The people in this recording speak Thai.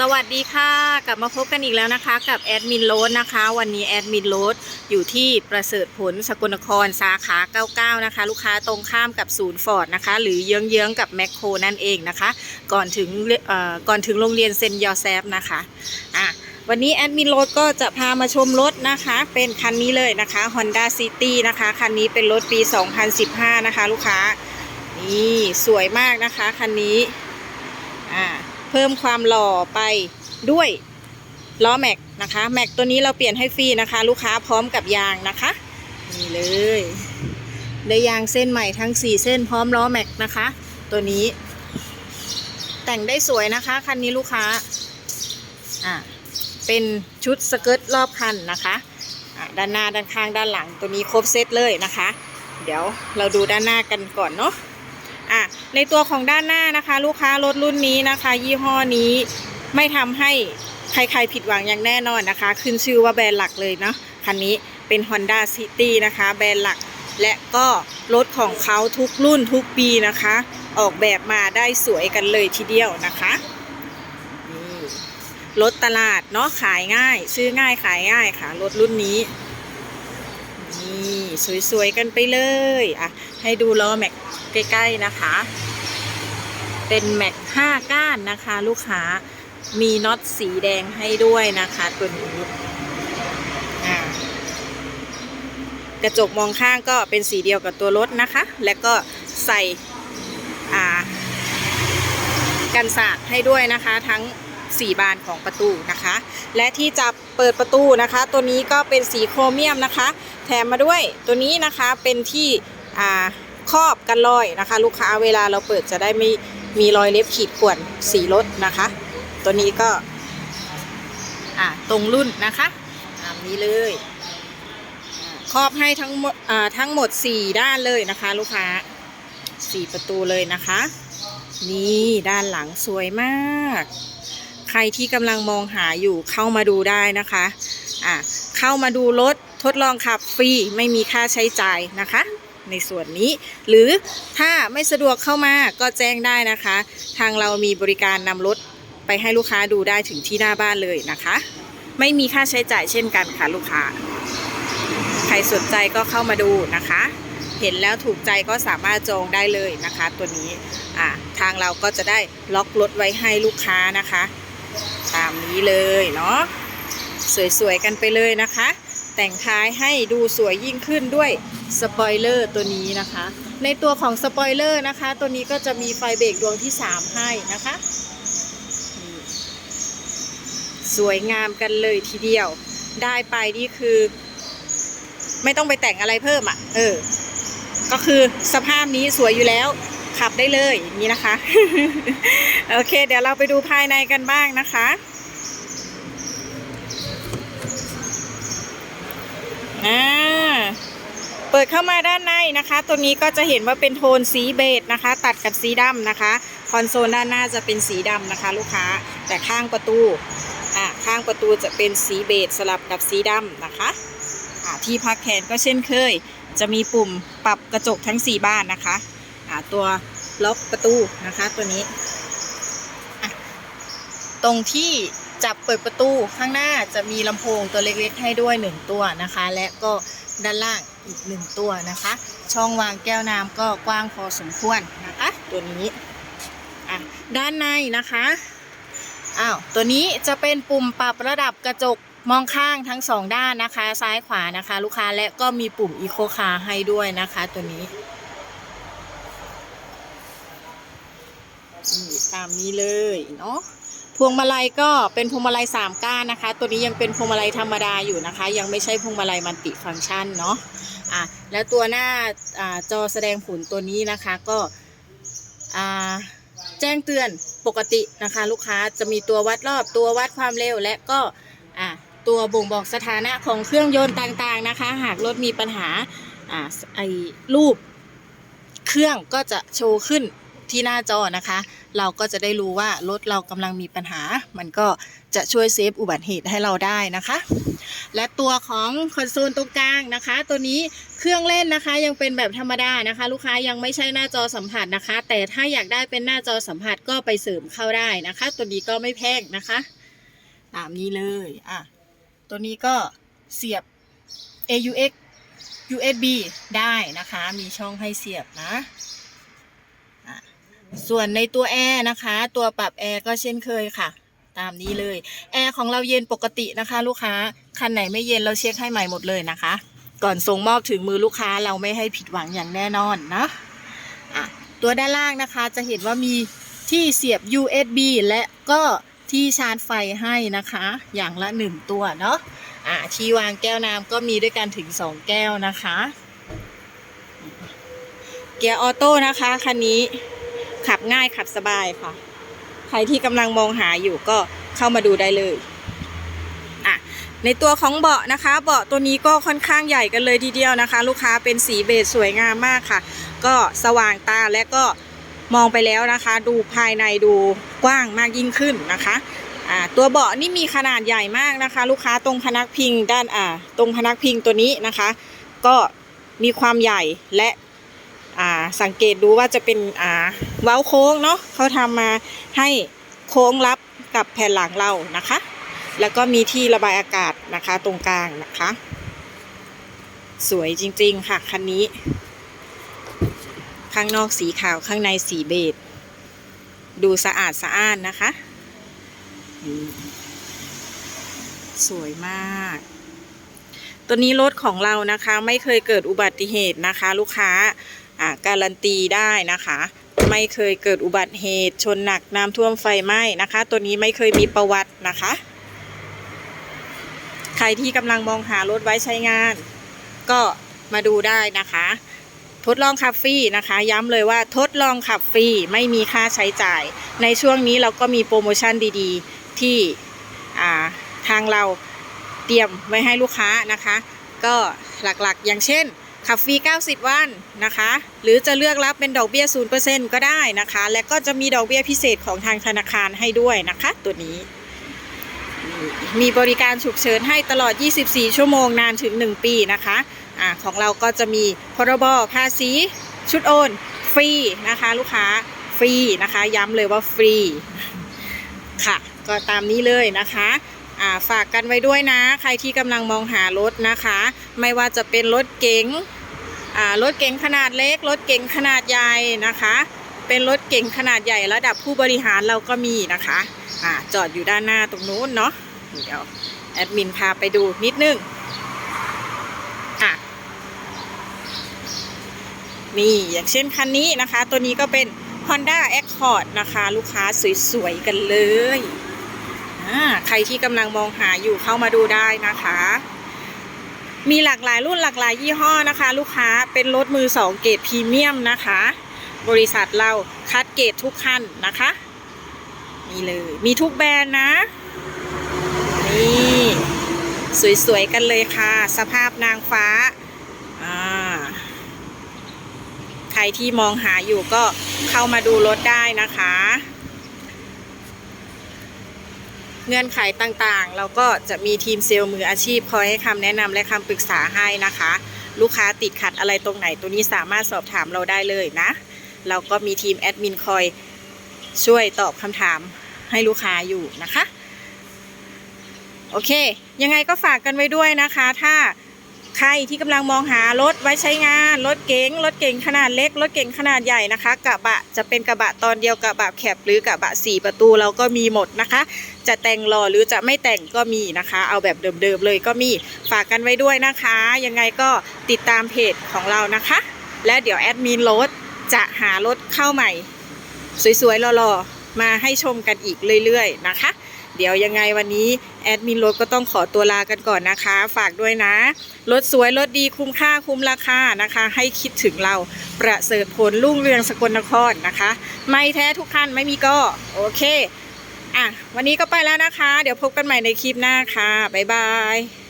สวัสดีค่ะ กลับมาพบกันอีกแล้วนะคะ กับแอดมินโรสนะคะ วันนี้แอดมินโรสอยู่ที่ประเสริฐผลสกลนครสาขา 99 นะคะ ลูกค้าตรงข้ามกับศูนย์ฟอร์ดนะคะ หรือเยื้องๆกับแมคโครนั่นเองนะคะ ก่อนถึงเอ่อก่อนถึงโรงเรียนเซนยอแซฟนะคะอะวันนี้แอดมินโรสก็จะพามาชมรถนะคะ เป็นคันนี้เลยนะคะ Honda City นะคะ คันนี้เป็นรถปี 2015 นะคะ ลูกค้า นี่สวยมากนะคะ คันนี้อ่า เพิ่มความหล่อไปด้วยล้อแม็กนะคะ แม็กตัวนี้เราเปลี่ยนให้ฟรีนะคะ ลูกค้าพร้อมกับยางนะคะนี่เลยได้ยางเส้นใหม่ทั้ง 4 เส้นพร้อมล้อแม็กนะคะ ตัวนี้ แต่งได้สวยนะคะ คันนี้ลูกค้าอ่าเป็นชุดสเกิร์ตรอบคันนะคะด้านหน้าด้านข้างด้านหลังตัวนี้ครบเซตเลยนะคะ เดี๋ยวเราดูด้านหน้ากันก่อนเนาะ อะในตัวของด้านหน้านะคะ ลูกค้ารถรุ่นนี้นะคะ ยี่ห้อนี้ไม่ทำให้ใครๆผิดหวังอย่างแน่นอนนะคะ ขึ้นชื่อว่าแบรนด์หลักเลยเนาะคันนี้เป็น Honda City นะคะ แบรนด์หลักและก็รถของเขาทุกรุ่นทุกปีนะคะ ออกแบบมาได้สวยกันเลยทีเดียวนะคะนี่รถตลาดเนาะขายง่าย ซื้อง่ายขายง่ายค่ะรถรุ่นนี้นี่สวยๆกันไปเลยอะให้ดูล้อแม็ก ใกล้ๆนะคะ เป็นแม็ก5ก้านนะคะ ลูกค้ามีน็อตสีแดงให้ด้วยนะคะตัวนี้กระจกมองข้างก็เป็นสีเดียวกับตัวรถนะคะ แล้วก็ใส่กันสาดให้ด้วยนะคะ ทั้ง4บานของประตูนะคะ และที่จะเปิดประตูนะคะ ตัวนี้ก็เป็นสีโครเมียมนะคะ แถมมาด้วยตัวนี้นะคะเป็นที่อ่า ครอบกันรอยนะคะ ลูกค้าเวลาเราเปิดจะได้ไม่มีรอยเล็บขีดข่วนสีรถนะคะ ตัวนี้ก็อ่าตรงรุ่นนะคะตามนี้เลยครอบให้ทั้งหมดอ่าทั้งหมด 4 ด้านเลยนะคะ ลูกค้า 4 ประตูเลยนะคะ นี่ด้านหลังสวยมาก ใครที่กำลังมองหาอยู่เข้ามาดูได้นะคะอะเข้ามาดูรถทดลองขับฟรีไม่มีค่าใช้จ่ายนะคะ ในส่วนนี้ หรือถ้าไม่สะดวกเข้ามาก็แจ้งได้นะคะ ทางเรามีบริการนำรถไปให้ลูกค้าดูได้ถึงที่หน้าบ้านเลยนะคะ ไม่มีค่าใช้จ่ายเช่นกันค่ะลูกค้า ใครสนใจก็เข้ามาดูนะคะ เห็นแล้วถูกใจก็สามารถจองได้เลยนะคะ ตัวนี้อะทางเราก็จะได้ล็อกรถไว้ให้ลูกค้านะคะ ตามนี้เลยเนาะสวยๆกันไปเลยนะคะ แต่งท้ายให้ดูสวยยิ่งขึ้นด้วย สปอยเลอร์ตัวนี้นะคะ ในตัวของสปอยเลอร์นะคะ ตัวนี้ก็จะมีไฟเบรกดวงที่ 3 ให้นะคะ สวยงามกันเลยทีเดียว ได้ไปนี่คือ ไม่ต้องไปแต่งอะไรเพิ่มอะ่ะ เออ ก็คือสภาพนี้สวยอยู่แล้วขับได้เลยนี้นะคะ โอเค เดี๋ยวเราไปดูภายในกันบ้างนะคะอ่า เปิดเข้ามาด้านในนะคะ ตัวนี้ก็จะเห็นว่าเป็นโทนสีเบจนะคะ ตัดกับสีดำนะคะ คอนโซลด้านหน้าจะเป็นสีดำนะคะ ลูกค้า แต่ข้างประตูอ่าข้างประตูจะเป็นสีเบจสลับกับสีดำนะคะอ่าที่พักแขนก็เช่นเคย จะมีปุ่มปรับกระจกทั้ง 4 บ้านนะคะอ่าตัวล็อกประตูนะคะตัวนี้ ตรงที่จับเปิดประตูข้างหน้าจะมีลำโพงตัวเล็กๆให้ด้วย 1 ตัวนะคะ และก็ด้านล่าง อีก1ตัวนะคะ ช่องวางแก้วน้ำก็กว้างพอสมควรนะคะ ตัวนี้อะด้านในนะคะอ้าวตัวนี้จะเป็นปุ่มปรับระดับกระจกมองข้างทั้งสองด้านนะคะ ซ้ายขวานะคะ ลูกค้าและก็มีปุ่มอีโคคาให้ด้วยนะคะ ตัวนี้นี่ตามนี้เลยเนาะพวงมาลัยก็เป็นพวงมาลัยสามก้านนะคะ ตัวนี้ยังเป็นพวงมาลัยธรรมดาอยู่นะคะ ยังไม่ใช่พวงมาลัยมัลติฟังก์ชันเนาะ อะแล้วตัวหน้าอ่าจอแสดงผลตัวนี้นะคะก็อ่าแจ้งเตือนปกตินะคะ ลูกค้าจะมีตัววัดรอบตัววัดความเร็วและก็อ่าตัวบ่งบอกสถานะของเครื่องยนต์ต่างๆนะคะ หากรถมีปัญหาอ่าไอรูปเครื่องก็จะโชว์ขึ้น ที่หน้าจอนะคะ เราก็จะได้รู้ว่ารถเรากำลังมีปัญหา มันก็จะช่วยเซฟอุบัติเหตุให้เราได้นะคะ และตัวของคอนโซลตรงกลางนะคะ ตัวนี้เครื่องเล่นนะคะ ยังเป็นแบบธรรมดานะคะ ลูกค้ายังไม่ใช่หน้าจอสัมผัสนะคะ แต่ถ้าอยากได้เป็นหน้าจอสัมผัสก็ไปเสริมเข้าได้นะคะ ตัวนี้ก็ไม่แพงนะคะตามนี้เลยอะตัวนี้ก็เสียบ AUX USB ได้นะคะ มีช่องให้เสียบนะอะ ส่วนในตัวแอร์นะคะ ตัวปรับแอร์ก็เช่นเคยค่ะ ตามนี้เลย แอร์ของเราเย็นปกตินะคะ ลูกค้า คันไหนไม่เย็นเราเช็คให้ใหม่หมดเลยนะคะ ก่อนส่งมอบถึงมือลูกค้าเราไม่ให้ผิดหวังอย่างแน่นอนนะอะตัวด้านล่างนะคะจะเห็นว่ามีที่เสียบ USB และก็ที่ชาร์จไฟให้นะคะ อย่างละหนึ่งตัวเนาะอ่าที่วางแก้วน้ำก็มีด้วยกันถึง 2 แก้วนะคะ เกียร์ออโต้นะคะคันนี้ ขับง่ายขับสบายค่ะ ใครที่กำลังมองหาอยู่ก็เข้ามาดูได้เลยอะในตัวของเบาะนะคะ เบาะตัวนี้ก็ค่อนข้างใหญ่กันเลยทีเดียวนะคะ ลูกค้าเป็นสีเบจสวยงามมากค่ะ ก็สว่างตาและก็มองไปแล้วนะคะ ดูภายในดูกว้างมากยิ่งขึ้นนะคะอ่าตัวเบาะนี่มีขนาดใหญ่มากนะคะ ลูกค้าตรงพนักพิงด้านอ่าตรงพนักพิงตัวนี้นะคะ ก็มีความใหญ่และ สังเกตดูว่าจะเป็นเว้าโค้งเนาะเขาทำมาให้โค้งรับกับแผ่นหลังเรานะคะ แล้วก็มีที่ระบายอากาศนะคะตรงกลางนะคะ สวยจริงๆค่ะคันนี้ ข้างนอกสีขาวข้างในสีเบจดูสะอาดสะอ้านนะคะ สวยมาก ตัวนี้รถของเรานะคะ ไม่เคยเกิดอุบัติเหตุนะคะ ลูกค้า การันตีได้นะคะ ไม่เคยเกิดอุบัติเหตุ ชนหนักน้ำท่วมไฟไหม้นะคะ ตัวนี้ไม่เคยมีประวัตินะคะ ใครที่กำลังมองหารถไว้ใช้งาน ก็มาดูได้นะคะ ทดลองขับฟรีนะคะ ย้ำเลยว่าทดลองขับฟรีไม่มีค่าใช้จ่าย ในช่วงนี้เราก็มีโปรโมชั่นดีๆ ที่ทางเราเตรียมไว้ให้ลูกค้านะคะ ก็หลักๆอย่างเช่น ขับฟรี 90 วันนะคะ หรือจะเลือกรับเป็นดอกเบี้ย 0%ก็ได้นะคะ และก็จะมีดอกเบี้ยพิเศษของทางธนาคารให้ด้วยนะคะ ตัวนี้ มีบริการฉุกเฉินให้ตลอด 24 ชั่วโมงนานถึง 1 ปีนะคะอ่าของเราก็จะมีพรบภาษีชุดโอนฟรีนะคะ ลูกค้าฟรีนะคะ ย้ำเลยว่าฟรีค่ะ ก็ตามนี้เลยนะคะอ่าฝากกันไว้ด้วยนะ ใครที่กำลังมองหารถนะคะ ไม่ว่าจะเป็นรถเก๋ง รถเก๋งขนาดเล็ก รถเก๋งขนาดใหญ่นะคะ เป็นรถเก๋งขนาดใหญ่ระดับผู้บริหารเราก็มีนะคะอ่าจอดอยู่ด้านหน้าตรงนู้นเนาะเดี๋ยวแอดมินพาไปดูนิดนึงอะนี่อย่างเช่นคันนี้นะคะ ตัวนี้ก็เป็น Honda Accord นะคะ ลูกค้าสวยๆกันเลย ใครที่กำลังมองหาอยู่เข้ามาดูได้นะคะ มีหลากหลายรุ่นหลากหลายยี่ห้อนะคะ ลูกค้าเป็นรถมือสองเกรดพรีเมียมนะคะ บริษัทเราคัดเกรดทุกคันนะคะนี่เลยมีทุกแบรนด์นะ นี่สวย ๆ กันเลยค่ะ สภาพนางฟ้าอ่าใครที่มองหาอยู่ก็เข้ามาดูรถได้นะคะ เงื่อนไขต่างๆ เราก็จะมีทีมเซลล์มืออาชีพคอยให้คำแนะนำและคำปรึกษาให้นะคะ ลูกค้าติดขัดอะไรตรงไหนตัวนี้สามารถสอบถามเราได้เลยนะ เราก็มีทีมแอดมินคอยช่วยตอบคำถามให้ลูกค้าอยู่นะคะ โอเค ยังไงก็ฝากกันไว้ด้วยนะคะ ถ้า ใครที่กำลังมองหารถไว้ใช้งานรถเก๋งรถเก๋งขนาดเล็กรถเก๋งขนาดใหญ่นะคะ กระบะจะเป็นกระบะตอนเดียวกระบะแคบหรือกระบะสี่ประตูเราก็มีหมดนะคะ จะแต่งหล่อหรือจะไม่แต่งก็มีนะคะ เอาแบบเดิมๆเลยก็มีฝากกันไว้ด้วยนะคะ ยังไงก็ติดตามเพจของเรานะคะ และเดี๋ยวแอดมินรถจะหารถเข้าใหม่ สวยๆหล่อๆมาให้ชมกันอีกเรื่อยๆนะคะ เดี๋ยวยังไงวันนี้แอดมินรถก็ต้องขอตัวลากันก่อนนะคะ ฝากด้วยนะรถสวยรถดีคุ้มค่าคุ้มราคานะคะ ให้คิดถึงเราประเสริฐผลรุ่งเรืองสกลนครนะคะ ไม่แท้ทุกคันไม่มีก็โอเคอะวันนี้ก็ไปแล้วนะคะ เดี๋ยวพบกันใหม่ในคลิปหน้าค่ะบ๊ายบาย